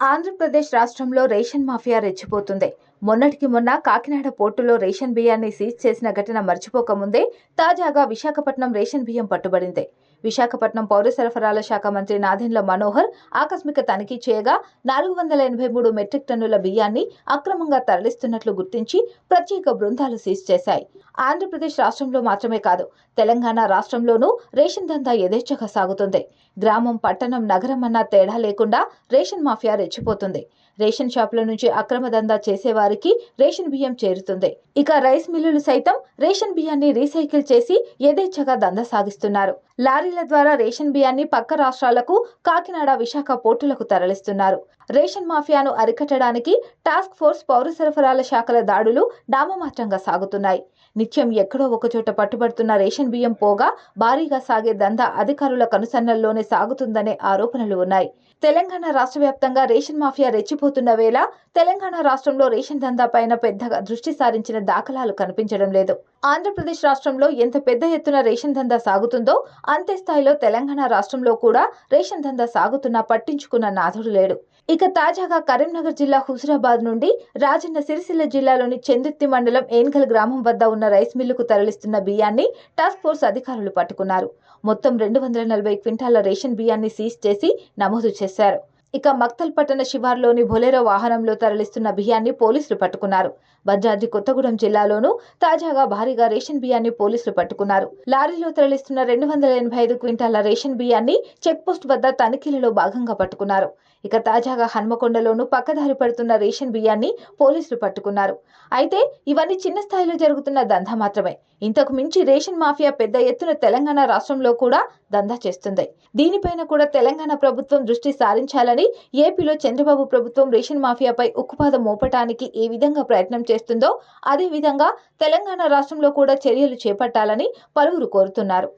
ఆంధ్రప్రదేశ్ రాష్ట్రంలో ration mafia రెచ్చిపోతుంది. మొన్నటికి మొన్న కాకినాడ పోర్టులో రేషన్ బియ్యాన్ని సీజ్ చేసిన ఘటన మర్చిపోకముందే తాజాగా విశాఖపట్నం రేషన్ బియ్యం పట్టుబడింది. విశాఖపట్నం పౌర సరఫరాల శాఖ మంత్రి నాదెండ్ల మనోహర్ ఆకస్మిక తనిఖీ చేయగా నాలుగు వందల ఎనభై మూడు మెట్రిక్ టన్నుల బియ్యాన్ని అక్రమంగా తరలిస్తున్నట్లు గుర్తించి ప్రత్యేక బృందాలు సీజ్ చేశాయి. ఆంధ్రప్రదేశ్ రాష్ట్రంలో మాత్రమే కాదు తెలంగాణ రాష్ట్రంలోనూ రేషన్ దందా యథేచ్ఛగా సాగుతుంది. గ్రామం పట్టణం నగరం అన్న తేడా లేకుండా రేషన్ మాఫియా రెచ్చిపోతుంది. రేషన్ షాపుల నుంచి అక్రమ దందా చేసేవారికి రేషన్ బియ్యం చేరుతుంది. ఇక రైస్ మిల్లులు సైతం రేషన్ బియ్యాన్ని రీసైకిల్ చేసి యథేచ్ఛగా దందా సాగిస్తున్నారు. లారీ లారీల ద్వారా రేషన్ బియ్యాన్ని పక్క రాష్ట్రాలకు కాకినాడ విశాఖ పోర్టులకు తరలిస్తున్నారు. రేషన్ మాఫియాను అరికట్టడానికి టాస్క్ ఫోర్స్ పౌర సరఫరాల శాఖల దాడులు నామమాత్రంగా సాగుతున్నాయి. నిత్యం ఎక్కడో ఒకచోట పట్టుబడుతున్న రేషన్ బియ్యం పోగా భారీగా సాగే దందా అధికారుల కనుసన్నల్లోనే సాగుతుందనే ఆరోపణలు ఉన్నాయి. తెలంగాణ రాష్ట్ర వ్యాప్తంగా రేషన్ మాఫియా రెచ్చిపోతున్న వేళ తెలంగాణ రాష్ట్రంలో రేషన్ దందా పైన పెద్దగా దృష్టి సారించిన దాఖలాలు కనిపించడం లేదు. ఆంధ్రప్రదేశ్ రాష్ట్రంలో ఎంత పెద్ద ఎత్తున రేషన్ దందా సాగుతుందో అంతే స్థాయిలో తెలంగాణ రాష్ట్రంలో కూడా రేషన్ దందా సాగుతున్నా పట్టించుకున్న నాథుడు లేడు. ఇక తాజాగా కరీంనగర్ జిల్లా హుజురాబాద్ నుండి రాజన్న సిరిసిల్ల జిల్లాలోని చెందుత్తి మండలం ఏన్కల్ గ్రామం వద్ద ఉన్న రైస్ మిల్లుకు తరలిస్తున్న బియ్యాన్ని టాస్క్ ఫోర్స్ అధికారులు పట్టుకున్నారు. మొత్తం రెండు వందల నలభై క్వింటాల రేషన్ బియ్యాన్ని సీజ్ చేసి నమోదు చేశారు. ఇక మక్తల్ పట్టణ శివార్లోని బొలెరో వాహనంలో తరలిస్తున్న బియ్యాన్ని పోలీసులు పట్టుకున్నారు. భద్రాద్రి కొత్తగూడెం జిల్లాలోనూ తాజాగా భారీగా రేషన్ బియ్యాన్ని పోలీసులు పట్టుకున్నారు. లారీలో తరలిస్తున్న రెండు వందల ఎనభై ఐదు క్వింటాల రేషన్ బియ్యాన్ని చెక్ పోస్ట్ వద్ద తనిఖీలలో భాగంగా పట్టుకున్నారు. ఇక తాజాగా హన్మకొండలోనూ పక్కదారి పడుతున్న రేషన్ బియ్యాన్ని పోలీసులు పట్టుకున్నారు. అయితే ఇవన్నీ చిన్న స్థాయిలో జరుగుతున్న దందా మాత్రమే. ఇంతకు మించి రేషన్ మాఫియా పెద్ద ఎత్తున తెలంగాణ రాష్ట్రంలో కూడా దందా చేస్తుంది. దీనిపైన కూడా తెలంగాణ ప్రభుత్వం దృష్టి సారించాలని ఏపీలో చంద్రబాబు ప్రభుత్వం రేషన్ మాఫియాపై ఉక్కుపాదం మోపటానికి ఏ విధంగా ప్రయత్నం చేస్తుందో అదే విధంగా తెలంగాణ రాష్ట్రంలో కూడా చర్యలు చేపట్టాలని పలువురు కోరుతున్నారు.